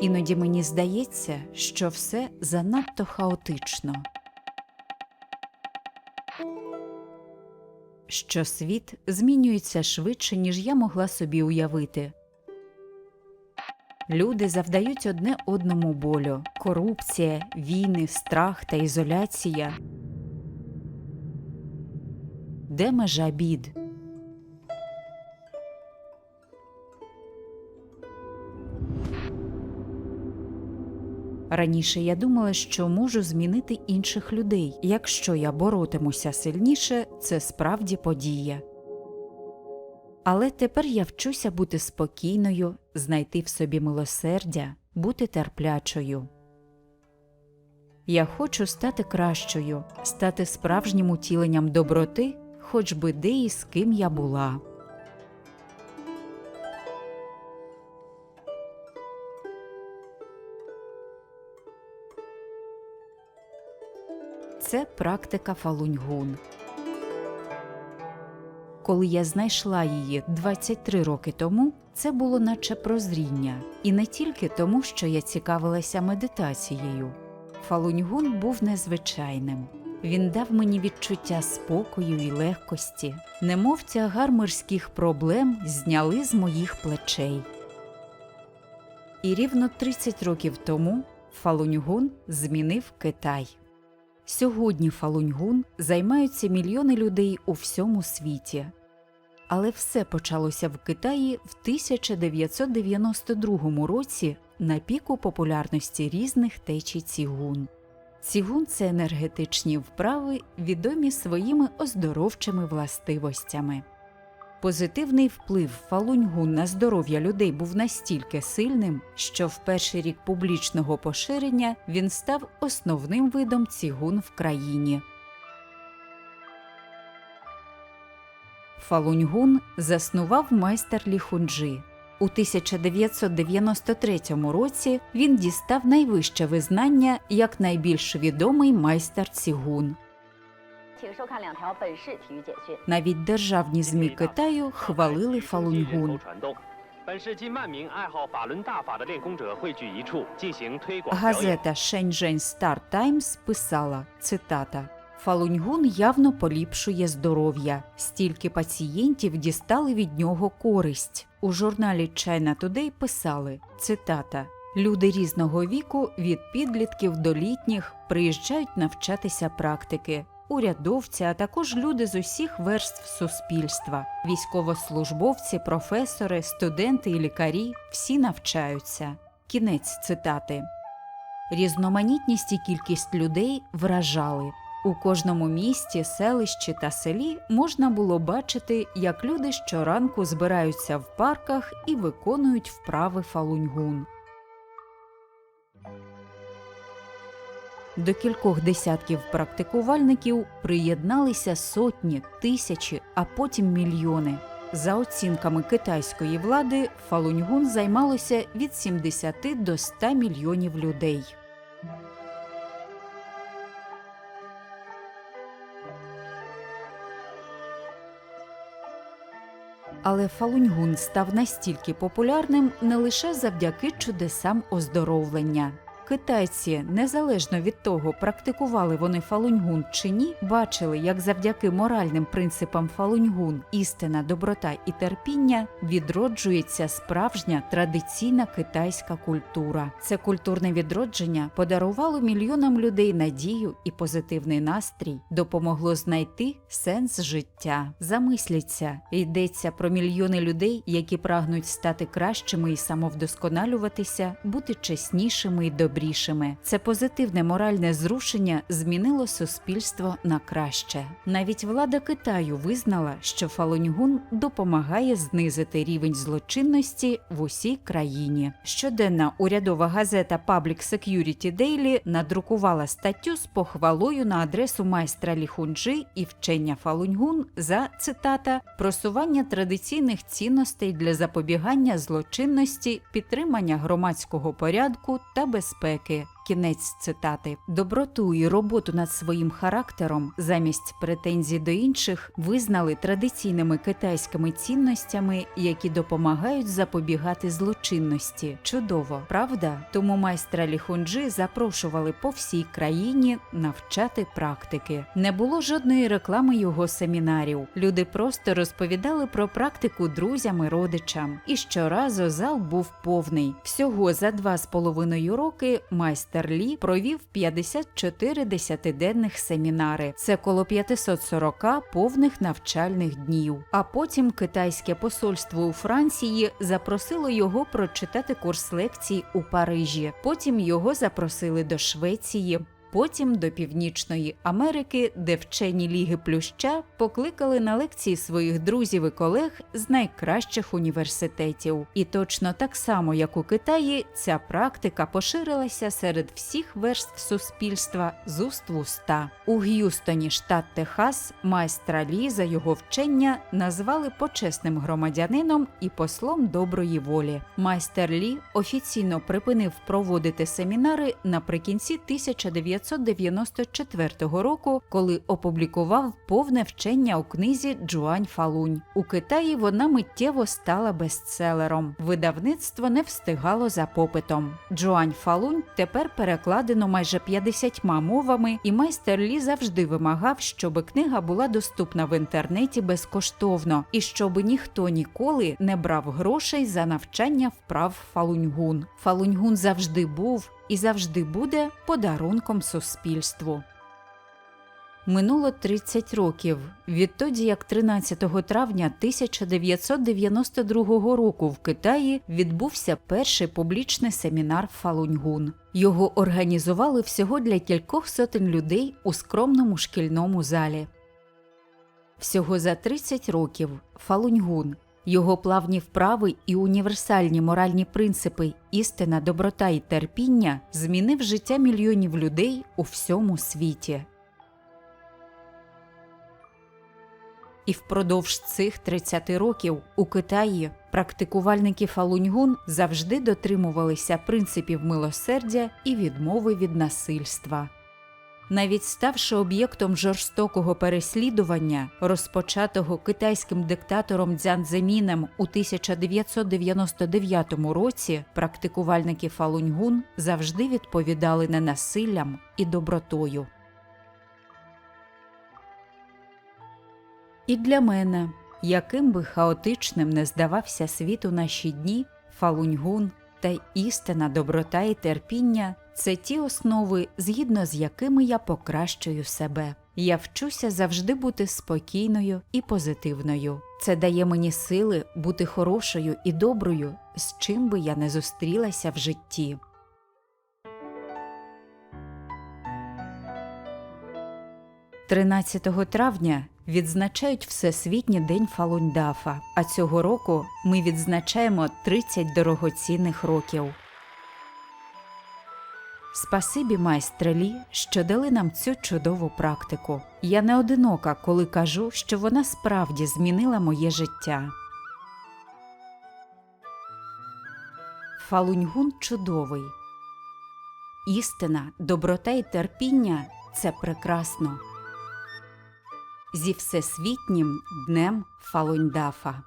Іноді мені здається, що все занадто хаотично. Що світ змінюється швидше, ніж я могла собі уявити. Люди завдають одне одному болю корупція, війни, страх та ізоляція. Де межа бід? Раніше я думала, що можу змінити інших людей. Якщо я боротимуся сильніше, це справді подія. Але тепер я вчуся бути спокійною, знайти в собі милосердя, бути терплячою. Я хочу стати кращою, стати справжнім утіленням доброти, хоч би де і з ким я була. Це практика фалуньгун. Коли я знайшла її 23 роки тому, це було наче прозріння, і не тільки тому, що я цікавилася медитацією. Фалуньгун був незвичайним. Він дав мені відчуття спокою і легкості, немов тягар мирських проблем зняли з моїх плечей. І рівно 30 років тому Фалуньгун змінив Китай. Сьогодні Фалуньгун займаються мільйони людей у всьому світі. Але все почалося в Китаї в 1992 році на піку популярності різних течій цігун. Цігун це енергетичні вправи, відомі своїми оздоровчими властивостями. Позитивний вплив фалуньгун на здоров'я людей був настільки сильним, що в перший рік публічного поширення він став основним видом цігун в країні. Фалуньгун заснував майстер Ліхунджі. У 1993 році він дістав найвище визнання як найбільш відомий майстер цігун. Навіть державні змі Китаю хвалили Фалунгун. Газета Shenzhen Star Times писала цитата. Фалуньгун явно поліпшує здоров'я. Стільки пацієнтів дістали від нього користь. У журналі China Today писали цитата: Люди різного віку від підлітків до літніх приїжджають навчатися практики. Урядовці, а також люди з усіх верств суспільства, військовослужбовці, професори, студенти і лікарі всі навчаються. Кінець цитати. Різноманітність і кількість людей вражали. У кожному місті, селищі та селі можна було бачити, як люди щоранку збираються в парках і виконують вправи фалуньгун. До кількох десятків практикувальників приєдналися сотні, тисячі, а потім мільйони. За оцінками китайської влади, фалуньгун займалося від 70 до 100 мільйонів людей. Але фалуньгун став настільки популярним не лише завдяки чудесам оздоровлення. Китайці, незалежно від того, практикували вони фалуньгун чи ні, бачили, як завдяки моральним принципам фалуньгун істина, доброта і терпіння відроджується справжня традиційна китайська культура. Це культурне відродження подарувало мільйонам людей надію і позитивний настрій, допомогло знайти сенс життя. Замисліться, йдеться про мільйони людей, які прагнуть стати кращими і самовдосконалюватися, бути чеснішими і добрішими. Це позитивне моральне зрушення змінило суспільство на краще. Навіть влада Китаю визнала, що фалуньгун допомагає знизити рівень злочинності в усій країні. Щоденна урядова газета Public Security Daily надрукувала статтю з похвалою на адресу майстра Ліхунджи і вчення фалуньгун за цитата просування традиційних цінностей для запобігання злочинності, підтримання громадського порядку та безпеки безпеки. Кінець цитати. Доброту і роботу над своїм характером замість претензій до інших визнали традиційними китайськими цінностями, які допомагають запобігати злочинності. Чудово, правда? Тому майстра Ліхунджи запрошували по всій країні навчати практики. Не було жодної реклами його семінарів. Люди просто розповідали про практику друзям і родичам. І щоразу зал був повний. Всього за два з половиною роки майстер Лі провів 54 десятиденних семінари. Це коло 540 повних навчальних днів. А потім китайське посольство у Франції запросило його прочитати курс лекцій у Парижі. Потім його запросили до Швеції. Потім до Північної Америки, де вчені ліги Плюща покликали на лекції своїх друзів і колег з найкращих університетів. І точно так само, як у Китаї, ця практика поширилася серед всіх верств суспільства з уст в уста. У Г'юстоні, штат Техас, майстра Лі за його вчення назвали почесним громадянином і послом доброї волі. Майстер Лі офіційно припинив проводити семінари наприкінці 1994 року, коли опублікував повне вчення у книзі Джуань Фалунь. У Китаї вона миттєво стала бестселером. Видавництво не встигало за попитом. Джуань Фалунь тепер перекладено майже 50 мовами, і майстер Лі завжди вимагав, щоб книга була доступна в інтернеті безкоштовно і щоб ніхто ніколи не брав грошей за навчання вправ Фалуньгун. Фалуньгун завжди був і завжди буде подарунком суспільству. Минуло 30 років відтоді, як 13 травня 1992 року в Китаї відбувся перший публічний семінар Фалуньгун. Його організували всього для кількох сотень людей у скромному шкільному залі. Всього за 30 років Фалуньгун, його плавні вправи і універсальні моральні принципи, істина, доброта і терпіння змінив життя мільйонів людей у всьому світі. І впродовж цих 30 років у Китаї практикувальники Фалуньгун завжди дотримувалися принципів милосердя і відмови від насильства. Навіть ставши об'єктом жорстокого переслідування, розпочатого китайським диктатором Дзянземінем у 1999 році, практикувальники Фалуньгун завжди відповідали ненасиллям і добротою. І для мене, яким би хаотичним не здавався світ у наші дні, Фалуньгун та істина, доброта і терпіння це ті основи, згідно з якими я покращую себе. Я вчуся завжди бути спокійною і позитивною. Це дає мені сили бути хорошою і доброю, з чим би я не зустрілася в житті. Тринадцятого травня відзначають Всесвітній день Фалуньдафа, а цього року ми відзначаємо 30 дорогоцінних років. Спасибі, майстре Лі, що дали нам цю чудову практику. Я не одинока, коли кажу, що вона справді змінила моє життя. Фалуньгун чудовий. Істина, доброта і терпіння це прекрасно. Зі Всесвітнім днем Фалуньдафа.